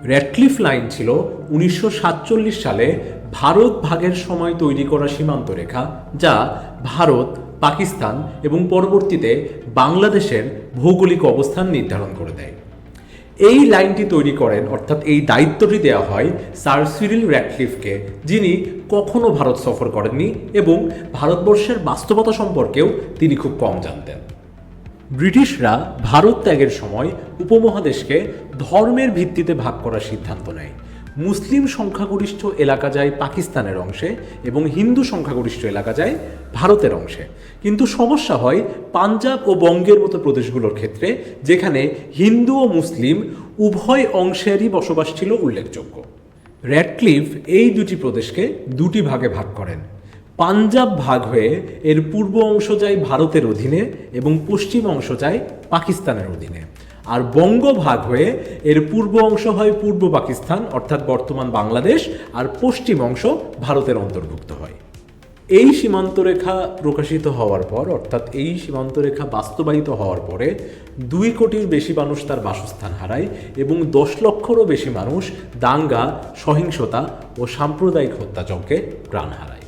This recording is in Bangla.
র্যাডক্লিফ লাইন ছিল উনিশশো সাতচল্লিশ সালে ভারত ভাগের সময় তৈরি করা সীমান্ত রেখা, যা ভারত, পাকিস্তান এবং পরবর্তীতে বাংলাদেশের ভৌগোলিক অবস্থান নির্ধারণ করে দেয়। এই লাইনটি তৈরি করেন, অর্থাৎ এই দায়িত্বটি দেওয়া হয় স্যার সিরিল র্যাডক্লিফকে, যিনি কখনো ভারত সফর করেননি এবং ভারতবর্ষের বাস্তবতা সম্পর্কেও তিনি খুব কম জানতেন। ব্রিটিশরা ভারত ত্যাগের সময় উপমহাদেশকে ধর্মের ভিত্তিতে ভাগ করার সিদ্ধান্ত নেয়। মুসলিম সংখ্যাগরিষ্ঠ এলাকা যায় পাকিস্তানের অংশে এবং হিন্দু সংখ্যাগরিষ্ঠ এলাকা যায় ভারতের অংশে। কিন্তু সমস্যা হয় পাঞ্জাব ও বঙ্গের মতো প্রদেশগুলোর ক্ষেত্রে, যেখানে হিন্দু ও মুসলিম উভয় অংশেরই বসবাস ছিল উল্লেখযোগ্য। র্যাডক্লিফ এই দুটি প্রদেশকে দুটি ভাগে ভাগ করেন। পাঞ্জাব ভাগ হয়ে এর পূর্ব অংশ যায় ভারতের অধীনে এবং পশ্চিম অংশ যায় পাকিস্তানের অধীনে। আর বঙ্গ ভাগ হয়ে এর পূর্ব অংশ হয় পূর্ব পাকিস্তান, অর্থাৎ বর্তমান বাংলাদেশ, আর পশ্চিম অংশ ভারতের অন্তর্ভুক্ত হয়। এই সীমান্তরেখা প্রকাশিত হওয়ার পর, অর্থাৎ এই সীমান্তরেখা বাস্তবায়িত হওয়ার পরে, দুই কোটির বেশি মানুষ তার বাসস্থান হারায় এবং দশ লক্ষরও বেশি মানুষ দাঙ্গা, সহিংসতা ও সাম্প্রদায়িক হত্যাযজ্ঞে প্রাণ হারায়।